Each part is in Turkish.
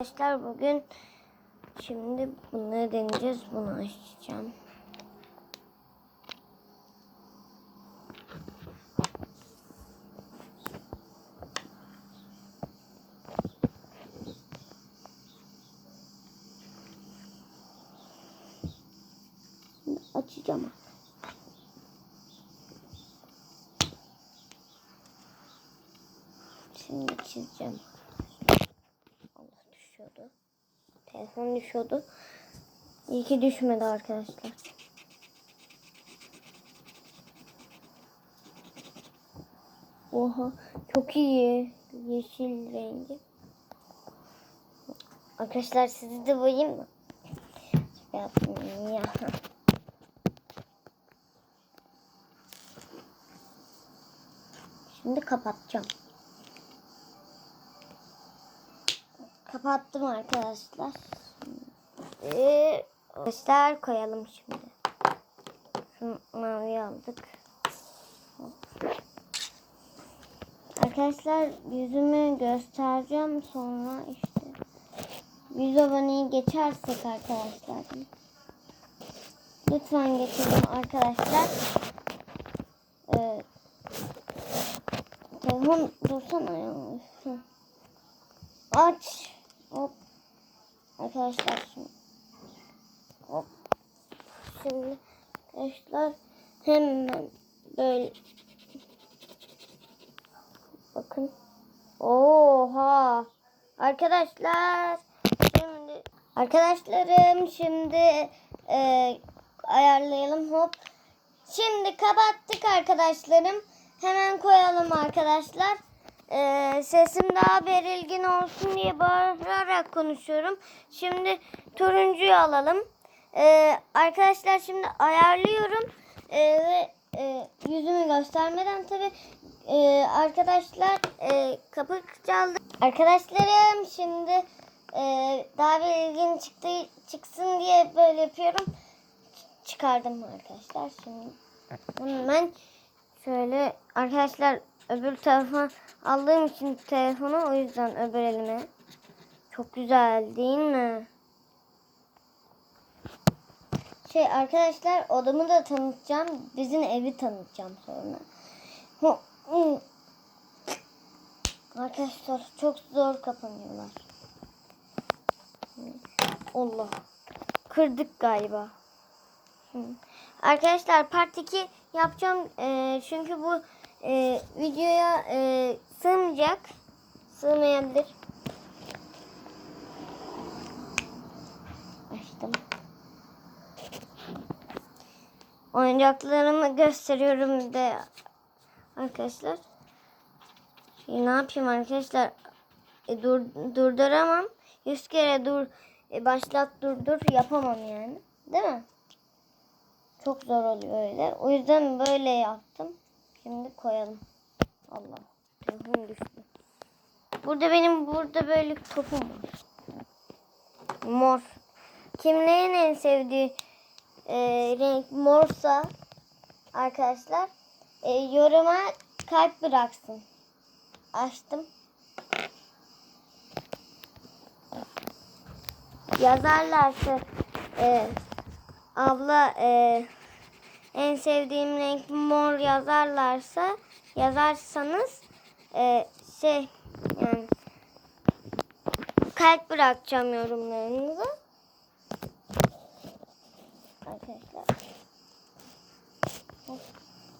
Arkadaşlar bugün şimdi bunları deneyeceğiz. Bunu açacağım. Açacağım. Şimdi çizeceğim. Allah düşüyordu. Telefon düşüyordu. İyi ki düşmedi arkadaşlar. Oha çok iyi. Yeşil rengi. Arkadaşlar sizi de boyayayım mı? Şaka ya. Şimdi kapatacağım. Kapattım arkadaşlar. Ee, arkadaşlar koyalım şimdi. Mavi aldık. Arkadaşlar yüzümü göstereceğim sonra işte 100 aboneyi geçersek arkadaşlar. Lütfen geçelim arkadaşlar. Ee, telefon dursana ya. Aç. Hop. Arkadaşlar şimdi. Hop. Şimdi arkadaşlar hemen böyle bakın. Oha. Arkadaşlar şimdi arkadaşlarım şimdi e, ayarlayalım hop. Şimdi kapattık arkadaşlarım. Hemen koyalım arkadaşlar. Ee, sesim daha belirgin olsun diye bağırarak konuşuyorum. Şimdi turuncuyu alalım. Ee, arkadaşlar şimdi ayarlıyorum. Ee, ve e, yüzümü göstermeden tabi arkadaşlar e, kapı çaldı. Arkadaşlarım şimdi e, daha belirgin çıktı çıksın diye böyle yapıyorum. Çıkardım arkadaşlar. Şimdi hemen şöyle arkadaşlar öbür tarafa aldığım için telefonu o yüzden öbür elime. Çok güzel değil mi? Şey arkadaşlar odamı da tanıtacağım. Bizim evi tanıtacağım sonra. Arkadaşlar çok zor kapanıyorlar. Allah. Kırdık galiba. Arkadaşlar part 2 yapacağım. Ee, çünkü bu e, videoya e, sığmayacak. Sığmayabilir. Açtım. Oyuncaklarımı gösteriyorum de arkadaşlar. Şimdi ne yapayım arkadaşlar? E, dur, durduramam. Yüz kere dur e, başlat durdur yapamam yani. Değil mi? Çok zor oluyor öyle. O yüzden böyle yaptım. Şimdi koyalım. Allah. Telefon düştü. Burada benim burada böyle topum var. Mor. Kimlerin en sevdiği e, renk morsa arkadaşlar e, yoruma kalp bıraksın. Açtım. Yazarlarsa e, abla e, en sevdiğim renk mor yazarlarsa yazarsanız e, şey yani kalp bırakacağım yorumlarınızı. Arkadaşlar.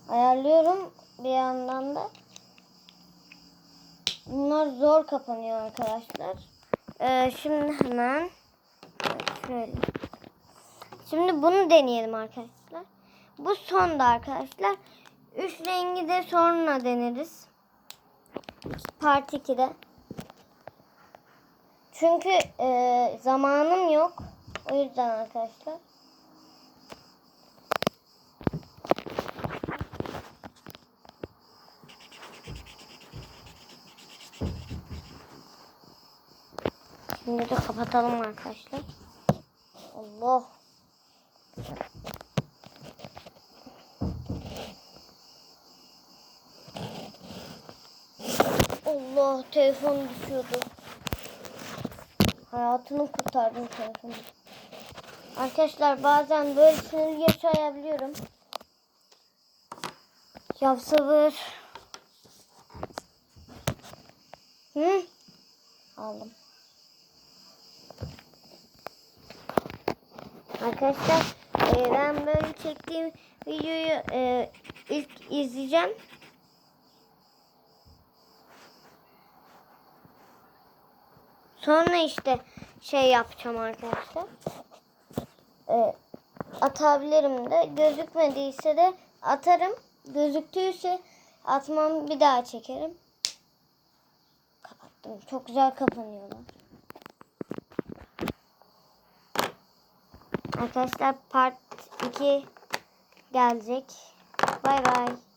Ayarlıyorum bir yandan da. Bunlar zor kapanıyor arkadaşlar. Ee, şimdi hemen şöyle. Şimdi bunu deneyelim arkadaşlar. Bu son da arkadaşlar. Üç rengi de sonra deneriz. Part 2'de. Çünkü e, zamanım yok. O yüzden arkadaşlar. Şimdi de kapatalım arkadaşlar. Allah. Allah telefon düşüyordu. Hayatını kurtardım telefonu. Arkadaşlar bazen böyle sinir yaşayabiliyorum. Ya sabır. Hı? Aldım. Arkadaşlar e, ben böyle çektiğim videoyu e, ilk izleyeceğim. Sonra işte şey yapacağım arkadaşlar. E, atabilirim de gözükmediyse de atarım. Gözüktüyse atmam bir daha çekerim. Kapattım. Çok güzel kapanıyorlar. Arkadaşlar part 2 gelecek. Bay bay.